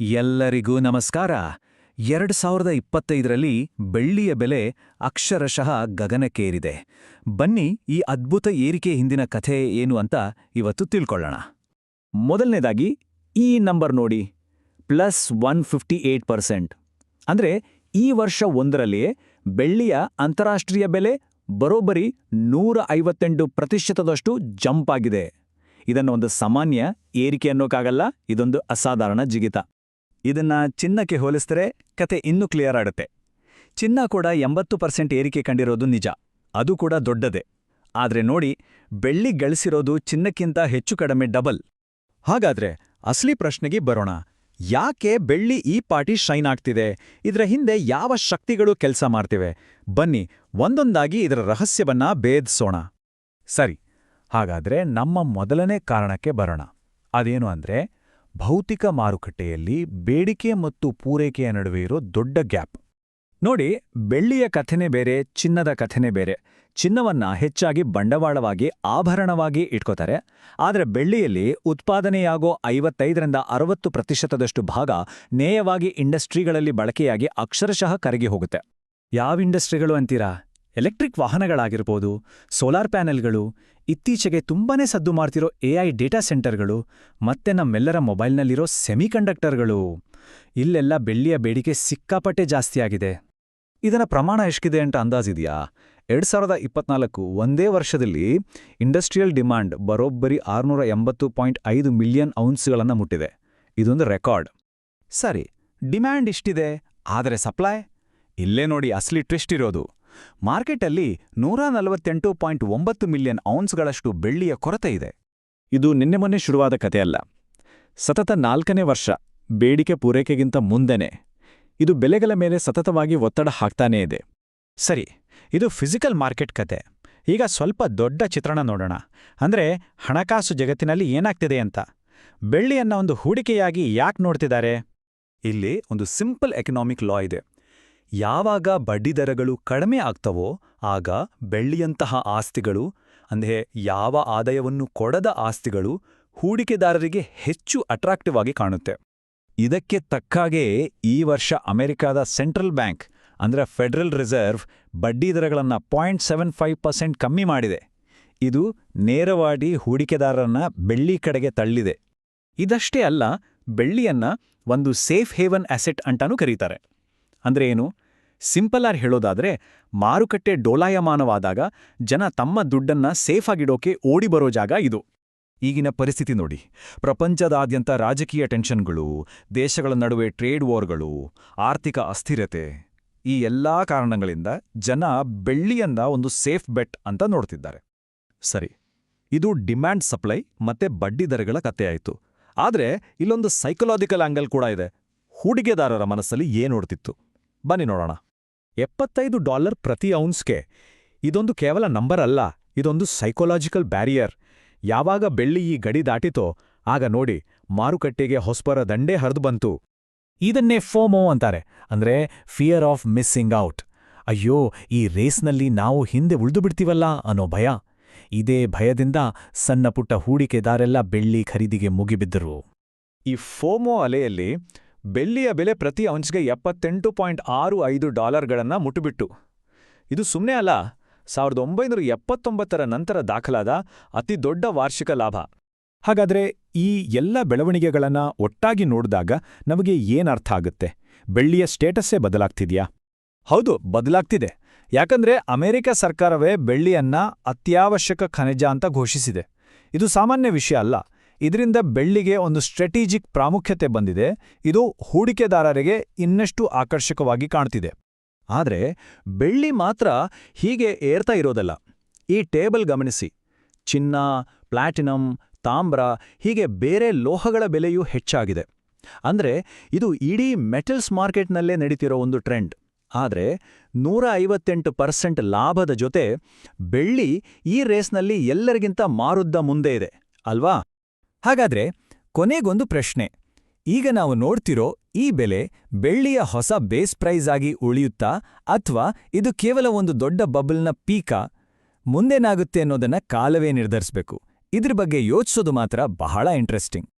ಎಲ್ಲರಿಗೂ ನಮಸ್ಕಾರ. ಎರಡ್ ಸಾವಿರದ ಇಪ್ಪತ್ತೈದರಲ್ಲಿ ಬೆಳ್ಳಿಯ ಬೆಲೆ ಅಕ್ಷರಶಃ ಗಗನಕ್ಕೇರಿದೆ. ಬನ್ನಿ ಈ ಅದ್ಭುತ ಏರಿಕೆ ಹಿಂದಿನ ಕಥೆ ಏನು ಅಂತ ಇವತ್ತು ತಿಳ್ಕೊಳ್ಳೋಣ. ಮೊದಲನೇದಾಗಿ ಈ ನಂಬರ್ ನೋಡಿ. Plus one fifty eight percent. ಅಂದ್ರೆ ಈ ವರ್ಷ ಒಂದರಲ್ಲಿಯೇ ಬೆಳ್ಳಿಯ ಅಂತಾರಾಷ್ಟ್ರೀಯ ಬೆಲೆ ಬರೋಬ್ಬರಿ ನೂರ ಐವತ್ತೆಂಟು ಪ್ರತಿಶತದಷ್ಟು ಜಂಪ್ ಆಗಿದೆ. ಇದನ್ನು ಒಂದು ಸಾಮಾನ್ಯ ಏರಿಕೆ ಅನ್ನೋಕ್ಕಾಗಲ್ಲ ಇದೊಂದು ಅಸಾಧಾರಣ ಜಿಗಿತ. ಇದನ್ನ ಚಿನ್ನಕ್ಕೆ ಹೋಲಿಸಿದರೆ ಕತೆ ಇನ್ನೂ ಕ್ಲಿಯರ್ ಆಡುತ್ತೆ. ಚಿನ್ನ ಕೂಡ ಎಂಬತ್ತು ಪರ್ಸೆಂಟ್ ಏರಿಕೆ ಕಂಡಿರೋದು ನಿಜ. ಅದು ಕೂಡ ದೊಡ್ಡದೆ. ಆದ್ರೆ ನೋಡಿ, ಬೆಳ್ಳಿ ಗಳಿಸಿರೋದು ಚಿನ್ನಕ್ಕಿಂತ ಹೆಚ್ಚು ಕಡಿಮೆ ಡಬಲ್. ಹಾಗಾದ್ರೆ ಅಸಲಿ ಪ್ರಶ್ನೆಗೆ ಬರೋಣ. ಯಾಕೆ ಬೆಳ್ಳಿ ಈ ಪಾಟಿ ಶೈನ್ ಆಗ್ತಿದೆ? ಇದರ ಹಿಂದೆ ಯಾವ ಶಕ್ತಿಗಳು ಕೆಲಸ ಮಾಡ್ತಿವೆ? ಬನ್ನಿ, ಒಂದೊಂದಾಗಿ ಇದರ ರಹಸ್ಯವನ್ನ ಭೇದಿಸೋಣ. ಸರಿ, ಹಾಗಾದ್ರೆ ನಮ್ಮ ಮೊದಲನೇ ಕಾರಣಕ್ಕೆ ಬರೋಣ. ಅದೇನು ಅಂದ್ರೆ ಭೌತಿಕ ಮಾರುಕಟ್ಟೆಯಲ್ಲಿ ಬೇಡಿಕೆ ಮತ್ತು ಪೂರೈಕೆಯ ನಡುವೆ ಇರೋ ದೊಡ್ಡ ಗ್ಯಾಪ್. ನೋಡಿ, ಬೆಳ್ಳಿಯ ಕಥೆನೇ ಬೇರೆ, ಚಿನ್ನದ ಕಥೆನೇ ಬೇರೆ. ಚಿನ್ನವನ್ನ ಹೆಚ್ಚಾಗಿ ಬಂಡವಾಳವಾಗಿ, ಆಭರಣವಾಗಿ ಇಟ್ಕೋತಾರೆ. ಆದರೆ ಬೆಳ್ಳಿಯಲ್ಲಿ ಉತ್ಪಾದನೆಯಾಗೋ ಐವತ್ತೈದರಿಂದ ಅರವತ್ತು ಪ್ರತಿಶತದಷ್ಟು ಭಾಗ ನೇಯವಾಗಿ ಇಂಡಸ್ಟ್ರಿಗಳಲ್ಲಿ ಬಳಕೆಯಾಗಿ ಅಕ್ಷರಶಃ ಕರಗಿ ಹೋಗುತ್ತೆ. ಯಾವ ಇಂಡಸ್ಟ್ರಿಗಳು ಅಂತೀರಾ? ಎಲೆಕ್ಟ್ರಿಕ್ ವಾಹನಗಳಾಗಿರ್ಬೋದು, ಸೋಲಾರ್ ಪ್ಯಾನೆಲ್ಗಳು, ಇತ್ತೀಚೆಗೆ ತುಂಬಾನೇ ಸದ್ದು ಮಾಡ್ತಿರೋ ಎಐ ಡೇಟಾ ಸೆಂಟರ್ಗಳು, ಮತ್ತೆ ನಮ್ಮೆಲ್ಲರ ಮೊಬೈಲ್ನಲ್ಲಿರೋ ಸೆಮಿಕಂಡಕ್ಟರ್ಗಳು. ಇಲ್ಲೆಲ್ಲ ಬೆಳ್ಳಿಯ ಬೇಡಿಕೆ ಸಿಕ್ಕಾಪಟ್ಟೆ ಜಾಸ್ತಿಯಾಗಿದೆ ಇದರ ಪ್ರಮಾಣ ಎಷ್ಟಿದೆ ಅಂತ ಅಂದಾಜಿದೆಯಾ? ಎರಡ್ ಸಾವಿರದ ಇಪ್ಪತ್ನಾಲ್ಕು ಒಂದೇ ವರ್ಷದಲ್ಲಿ ಇಂಡಸ್ಟ್ರಿಯಲ್ ಡಿಮಾಂಡ್ ಬರೋಬ್ಬರಿ ಆರುನೂರ ಎಂಬತ್ತು ಪಾಯಿಂಟ್ ಐದು ಮಿಲಿಯನ್ ಔನ್ಸ್ಗಳನ್ನು ಮುಟ್ಟಿದೆ. ಇದೊಂದು ರೆಕಾರ್ಡ್. ಸರಿ, ಡಿಮ್ಯಾಂಡ್ ಇಷ್ಟಿದೆ, ಆದರೆ ಸಪ್ಲೈ? ಇಲ್ಲೇ ನೋಡಿ ಅಸ್ಲಿ ಟ್ವಿಸ್ಟ್ ಇರೋದು. ಮಾರ್ಕೆಟಲ್ಲಿ ನೂರ ನಲವತ್ತೆಂಟು ಪಾಯಿಂಟ್ ಒಂಬತ್ತು ಮಿಲಿಯನ್ ಔನ್ಸ್ಗಳಷ್ಟು ಬೆಳ್ಳಿಯ ಕೊರತೆ ಇದೆ. ಇದು ನಿನ್ನೆ ಮೊನ್ನೆ ಶುರುವಾದ ಕಥೆಯಲ್ಲ. ಸತತ ನಾಲ್ಕನೇ ವರ್ಷ, ಬೇಡಿಕೆ ಪೂರೈಕೆಗಿಂತ ಮುಂದೆನೆ. ಇದು ಬೆಲೆಗಳ ಮೇಲೆ ಸತತವಾಗಿ ಒತ್ತಡ ಹಾಕ್ತಾನೇ ಇದೆ. ಸರಿ, ಇದು ಫಿಸಿಕಲ್ ಮಾರ್ಕೆಟ್ ಕತೆ. ಈಗ ಸ್ವಲ್ಪ ದೊಡ್ಡ ಚಿತ್ರಣ ನೋಡೋಣ. ಅಂದ್ರೆ ಹಣಕಾಸು ಜಗತ್ತಿನಲ್ಲಿ ಏನಾಗ್ತಿದೆ ಅಂತ. ಬೆಳ್ಳಿಯನ್ನ ಒಂದು ಹೂಡಿಕೆಯಾಗಿ ಯಾಕೆ ನೋಡ್ತಿದ್ದಾರೆ? ಇಲ್ಲಿ ಒಂದು ಸಿಂಪಲ್ ಎಕನಾಮಿಕ್ ಲಾ ಇದೆ. ಯಾವಾಗ ಬಡ್ಡಿದರಗಳು ಕಡಿಮೆ ಆಗ್ತವೋ ಆಗ ಬೆಳ್ಳಿಯಂತಹ ಆಸ್ತಿಗಳು, ಅಂದರೆ ಯಾವ ಆದಾಯವನ್ನು ಕೊಡದ ಆಸ್ತಿಗಳು ಹೂಡಿಕೆದಾರರಿಗೆ ಹೆಚ್ಚು ಅಟ್ರಾಕ್ಟಿವ್ ಆಗಿ ಕಾಣುತ್ತೆ. ಇದಕ್ಕೆ ತಕ್ಕಾಗೆ ಈ ವರ್ಷ ಅಮೆರಿಕಾದ ಸೆಂಟ್ರಲ್ ಬ್ಯಾಂಕ್, ಅಂದರೆ ಫೆಡರಲ್ ರಿಸರ್ವ್ ಬಡ್ಡಿದರಗಳನ್ನು ಪಾಯಿಂಟ್ ಸೆವೆನ್ ಫೈವ್ ಪರ್ಸೆಂಟ್ ಕಮ್ಮಿ ಮಾಡಿದೆ. ಇದು ನೇರವಾಗಿ ಹೂಡಿಕೆದಾರರನ್ನ ಬೆಳ್ಳಿ ಕಡೆಗೆ ತಳ್ಳಿದೆ. ಇದಷ್ಟೇ ಅಲ್ಲ, ಬೆಳ್ಳಿಯನ್ನ ಒಂದು ಸೇಫ್ ಹೇವನ್ ಅಸೆಟ್ ಅಂತಾನೂ ಕರೀತಾರೆ. ಅಂದ್ರೆ ಏನು? ಸಿಂಪಲ್ ಆಗಿ ಹೇಳೋದಾದ್ರೆ, ಮಾರುಕಟ್ಟೆ ಡೋಲಾಯಮಾನವಾದಾಗ ಜನ ತಮ್ಮ ದುಡ್ಡನ್ನ ಸೇಫ್ ಆಗಿಡೋಕೆ ಓಡಿ ಬರೋ ಜಾಗ ಇದು. ಈಗಿನ ಪರಿಸ್ಥಿತಿ ನೋಡಿ. ಪ್ರಪಂಚದಾದ್ಯಂತ ರಾಜಕೀಯ ಟೆನ್ಷನ್ಗಳು, ದೇಶಗಳ ನಡುವೆ ಟ್ರೇಡ್ ವಾರ್ಗಳು ಆರ್ಥಿಕ ಅಸ್ಥಿರತೆ, ಈ ಎಲ್ಲಾ ಕಾರಣಗಳಿಂದ ಜನ ಬೆಳ್ಳಿಯನ್ನ ಒಂದು ಸೇಫ್ ಬೆಟ್ ಅಂತ ನೋಡ್ತಿದ್ದಾರೆ. ಸರಿ, ಇದು ಡಿಮ್ಯಾಂಡ್ ಸಪ್ಲೈ ಮತ್ತೆ ಬಡ್ಡಿದರಗಳ ಕಥೆಯಾಯಿತು ಆದ್ರೆ ಇಲ್ಲೊಂದು ಸೈಕಲಾಜಿಕಲ್ ಆಂಗಲ್ ಕೂಡ ಇದೆ. ಹೂಡಿಕೆದಾರರ ಮನಸ್ಸಲ್ಲಿ ಏನೋಡ್ತಿತ್ತು ಬನ್ನಿ ನೋಡೋಣ. ಎಪ್ಪತ್ತೈದು ಡಾಲರ್ ಪ್ರತಿ ಔನ್ಸ್ಗೆ. ಇದೊಂದು ಕೇವಲ ನಂಬರ್ ಅಲ್ಲ, ಇದೊಂದು ಸೈಕೋಲಾಜಿಕಲ್ ಬ್ಯಾರಿಯರ್. ಯಾವಾಗ ಬೆಳ್ಳಿ ಈ ಗಡಿ ದಾಟಿತೋ, ಆಗ ನೋಡಿ ಮಾರುಕಟ್ಟೆಗೆ ಹೊಸ್ಪರ ದಂಡೇ ಹರಿದು ಬಂತು. ಇದನ್ನೇ ಫೋಮೋ ಅಂತಾರೆ, ಅಂದ್ರೆ ಫಿಯರ್ ಆಫ್ ಮಿಸ್ಸಿಂಗ್ ಔಟ್ ಅಯ್ಯೋ, ಈ ರೇಸ್ನಲ್ಲಿ ನಾವು ಹಿಂದೆ ಉಳಿದು ಬಿಡ್ತೀವಲ್ಲ ಅನ್ನೋ ಭಯ. ಇದೇ ಭಯದಿಂದ ಸಣ್ಣ ಪುಟ್ಟ ಹೂಡಿಕೆದಾರೆಲ್ಲ ಬೆಳ್ಳಿ ಖರೀದಿಗೆ ಮುಗಿಬಿದ್ದರು. ಈ ಫೋಮೋ ಅಲೆಯಲ್ಲಿ ಬೆಳ್ಳಿಯ ಬೆಲೆ ಪ್ರತಿ ಅಂಚ್ಗೆ ಎಪ್ಪತ್ತೆಂಟು ಪಾಯಿಂಟ್ ಆರು ಐದು ಡಾಲರ್ಗಳನ್ನು ಮುಟ್ಟುಬಿಟ್ಟು. ಇದು ಸುಮ್ಮನೆ ಅಲ್ಲ, ಸಾವಿರದ ಒಂಬೈನೂರ ಎಪ್ಪತ್ತೊಂಬತ್ತರ ನಂತರ ದಾಖಲಾದ ಅತಿ ದೊಡ್ಡ ವಾರ್ಷಿಕ ಲಾಭ. ಹಾಗಾದ್ರೆ ಈ ಎಲ್ಲ ಬೆಳವಣಿಗೆಗಳನ್ನು ಒಟ್ಟಾಗಿ ನೋಡಿದಾಗ ನಮಗೆ ಏನರ್ಥ ಆಗುತ್ತೆ? ಬೆಳ್ಳಿಯ ಸ್ಟೇಟಸ್ಸೇ ಬದಲಾಗ್ತಿದೆಯಾ? ಹೌದು, ಬದಲಾಗ್ತಿದೆ. ಯಾಕಂದ್ರೆ ಅಮೆರಿಕ ಸರ್ಕಾರವೇ ಬೆಳ್ಳಿಯನ್ನ ಅತ್ಯಾವಶ್ಯಕ ಖನಿಜ ಅಂತ ಘೋಷಿಸಿದೆ. ಇದು ಸಾಮಾನ್ಯ ವಿಷಯ ಅಲ್ಲ. ಇದರಿಂದ ಬೆಳ್ಳಿಗೆ ಒಂದು ಸ್ಟ್ರಾಟಜಿಕ್ ಪ್ರಾಮುಖ್ಯತೆ ಬಂದಿದೆ. ಇದು ಹೂಡಿಕೆದಾರರಿಗೆ ಇನ್ನಷ್ಟು ಆಕರ್ಷಕವಾಗಿ ಕಾಣ್ತಿದೆ. ಆದರೆ, ಬೆಳ್ಳಿ ಮಾತ್ರ ಹೀಗೆ ಏರ್ತಾ ಇರೋದಲ್ಲ. ಈ ಟೇಬಲ್ ಗಮನಿಸಿ. ಚಿನ್ನ, ಪ್ಲಾಟಿನಂ, ತಾಮ್ರ ಹೀಗೆ ಬೇರೆ ಲೋಹಗಳ ಬೆಲೆಯೂ ಹೆಚ್ಚಾಗಿದೆ. ಅಂದ್ರೆ, ಇದು ಇಡೀ ಮೆಟಲ್ಸ್ ಮಾರ್ಕೆಟ್ನಲ್ಲೇ ನಡೀತಿರೋ ಒಂದು ಟ್ರೆಂಡ್. ಆದರೆ ನೂರ ಐವತ್ತೆಂಟು ಪರ್ಸೆಂಟ್ ಲಾಭದ ಜೊತೆ ಬೆಳ್ಳಿ ಈ ರೇಸ್ನಲ್ಲಿ ಎಲ್ಲರಿಗಿಂತ ಮಾರುದ್ದ ಮುಂದೆ ಇದೆ. ಅಲ್ವಾ? ಹಾಗಾದ್ರೆ ಕೊನೆಗೊಂದು ಪ್ರಶ್ನೆ. ಈಗ ನಾವು ನೋಡ್ತಿರೋ ಈ ಬೆಲೆ ಬೆಳ್ಳಿಯ ಹೊಸ ಬೇಸ್ ಪ್ರೈಸ್ ಆಗಿ ಉಳಿಯುತ್ತಾ ಅಥವಾ ಇದು ಕೇವಲ ಒಂದು ದೊಡ್ಡ ಬಬಲ್ನ ಪೀಕ? ಮುಂದೇನಾಗುತ್ತೆ ಅನ್ನೋದನ್ನ ಕಾಲವೇ ನಿರ್ಧರಿಸಬೇಕು. ಇದ್ರ ಬಗ್ಗೆ ಯೋಚಿಸೋದು ಮಾತ್ರ ಬಹಳ ಇಂಟ್ರೆಸ್ಟಿಂಗ್